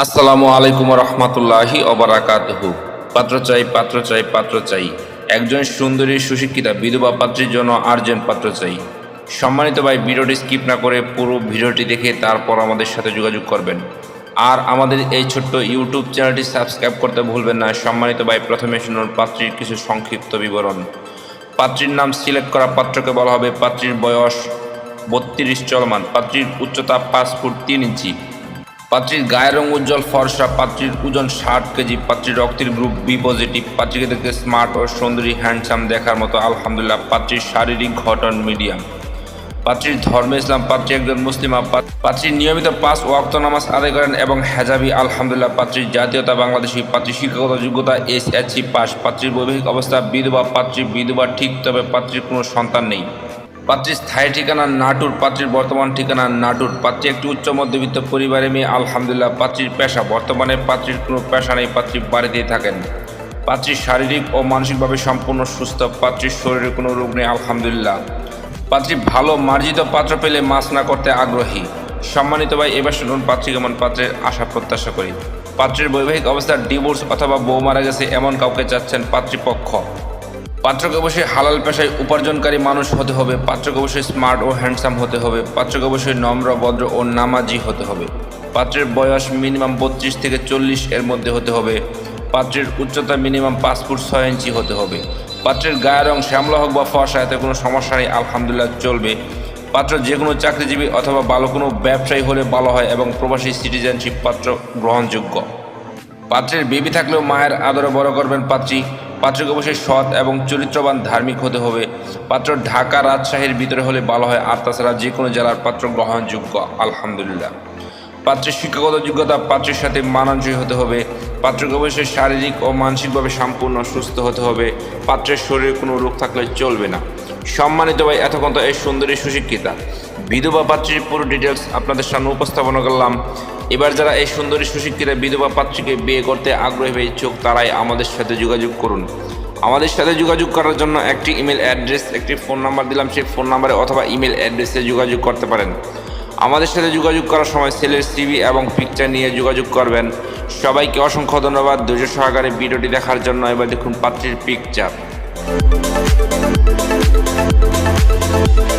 আসসালামু আলাইকুম রহমতুল্লাহি অবরাকাতহু পাত্র চাই পাত্র চাই পাত্র চাই। একজন সুন্দরী, সুশিক্ষিতা, বিধবা পাত্রীর জন্য আর্জেন্ট পাত্র চাই। সম্মানিত ভাই, ভিডিওটি স্কিপ না করে পুরো ভিডিওটি দেখে তারপর আমাদের সাথে যোগাযোগ করবেন। আর আমাদের এই ছোট্ট ইউটিউব চ্যানেলটি সাবস্ক্রাইব করতে ভুলবেন না। সম্মানিত ভাই, প্রথমে শুনুন পাত্রীর কিছু সংক্ষিপ্ত বিবরণ। পাত্রীর নাম সিলেক্ট করা পাত্রকে বলা হবে পাত্রীর বয়স বত্রিশ চলমান। পাত্রীর উচ্চতা পাঁচ ফুট তিন ইঞ্চি। পাত্রীর গায়ের রং উজ্জ্বল, ফর্সা, পাত্রীর ওজন ষাট কেজি, পাত্রীর রক্তের গ্রুপ বি পজিটিভ। পাত্রীকে দেখতে স্মার্ট ও সুন্দরী, হ্যান্ডসাম দেখার মতো, আলহামদুলিল্লাহ, পাত্রীর শারীরিক ঘটন মিডিয়াম। পাত্রীর ধর্মে ইসলাম, পাত্রী একজন মুসলিমা পাত- পাত্রী নিয়মিত পাঁচ ওয়াক্ত নামাজ আদায় করেন এবং হেজাবি, আলহামদুলিল্লাহ, পাত্রীর জাতীয়তা, বাংলাদেশি পাত্রী শিক্ষাগত যোগ্যতা এস এসি পাস। পাত্রীর বৈবাহিক অবস্থা, বিধবা পাত্রী বিধবা ঠিক, তবে পাত্রীর কোনো সন্তান নেই। পাত্রীর স্থায়ী ঠিকানা, নাটুর পাত্রীর বর্তমান ঠিকানা, নাটুর পাত্রী একটি উচ্চ মধ্যবিত্ত পরিবারে মেয়ে। আলহামদুলিল্লাহ, পাত্রীর পেশা, বর্তমানে পাত্রীর কোনো পেশা নেই, পাত্রী বাড়িতেই থাকেন। পাত্রীর শারীরিক ও মানসিকভাবে সম্পূর্ণ সুস্থ, পাত্রীর শরীরে কোনো রোগ নেই, আলহামদুলিল্লাহ। পাত্রী ভালো মার্জিত পাত্র পেলে মাছ না করতে আগ্রহী। সম্মানিত ভাই, এবার শুনুন পাত্রী কেমন পাত্রের আশা প্রত্যাশা করি। পাত্রের বৈবাহিক অবস্থার ডিভোর্স অথবা বউ মারা গেছে, এমন কাউকে চাচ্ছেন পাত্রীপক্ষ। পাত্রকে অবশ্যই হালাল পেশায় উপার্জনকারী মানুষ হতে হবে, পাত্রকে অবশ্যই স্মার্ট ও হ্যান্ডসাম হতে হবে, পাত্রকে অবশ্যই নম্র, ভদ্র ও নামাজি হতে হবে। পাত্রের বয়স মিনিমাম বত্রিশ থেকে চল্লিশ এর মধ্যে হতে হবে। পাত্রের উচ্চতা মিনিমাম পাঁচ ফুট ছয় ইঞ্চি হতে হবে। পাত্রের গায়ের রং শ্যামলা হোক বা ফর্সা, এতে কোনো সমস্যা নেই, আলহামদুলিল্লাহ চলবে। পাত্র যে কোনো চাকরিজীবী অথবা ভালো কোনো ব্যবসায়ী হলে ভালো হয় এবং প্রবাসী সিটিজেনশিপ পাত্র গ্রহণযোগ্য। পাত্রের বেবি থাকলেও মায়ের আদরে বড় করবেন পাত্রী। পাত্রকে অবশ্যই সৎ এবং চরিত্রবান ধার্মিক হতে হবে। পাত্র ঢাকা রাজশাহীর ভিতরে হলে ভালো হয়, আর তাছাড়া যে কোনো জেলার পাত্র গ্রহণযোগ্য, আলহামদুলিল্লাহ। পাত্রের শিক্ষাগত যোগ্যতা পাত্রের সাথে মানানসই হতে হবে। পাত্রকে অবশ্যই শারীরিক ও মানসিকভাবে সম্পূর্ণ সুস্থ হতে হবে। পাত্রের শরীরে কোনো রোগ থাকলে চলবে না। সম্মানিত ভাই, এতক্ষণ তো এই সুন্দরী সুশিক্ষিতা। বিধবা পাত্রীর পুরো ডিটেলস আপনাদের সামনে উপস্থাপনা করলাম। এবার যারা এই সুন্দরী সুশিক্ষিতা বিধবা পাত্রীকে বিয়ে করতে আগ্রহী হয়ে ইচ্ছুক তারাই আমাদের সাথে যোগাযোগ করুন। আমাদের সাথে যোগাযোগ করার জন্য একটি ইমেল অ্যাড্রেস একটি ফোন নাম্বার দিলাম। সেই ফোন নাম্বারে অথবা ইমেল অ্যাড্রেসে যোগাযোগ করতে পারেন। আমাদের সাথে যোগাযোগ করার সময় সেলের সিভি এবং পিকচার নিয়ে যোগাযোগ করবেন। সবাইকে অসংখ্য ধন্যবাদ। ধৈর্য সহকারে ভিডিওটি দেখার জন্য এবার দেখুন পাত্রীর পিকচার Música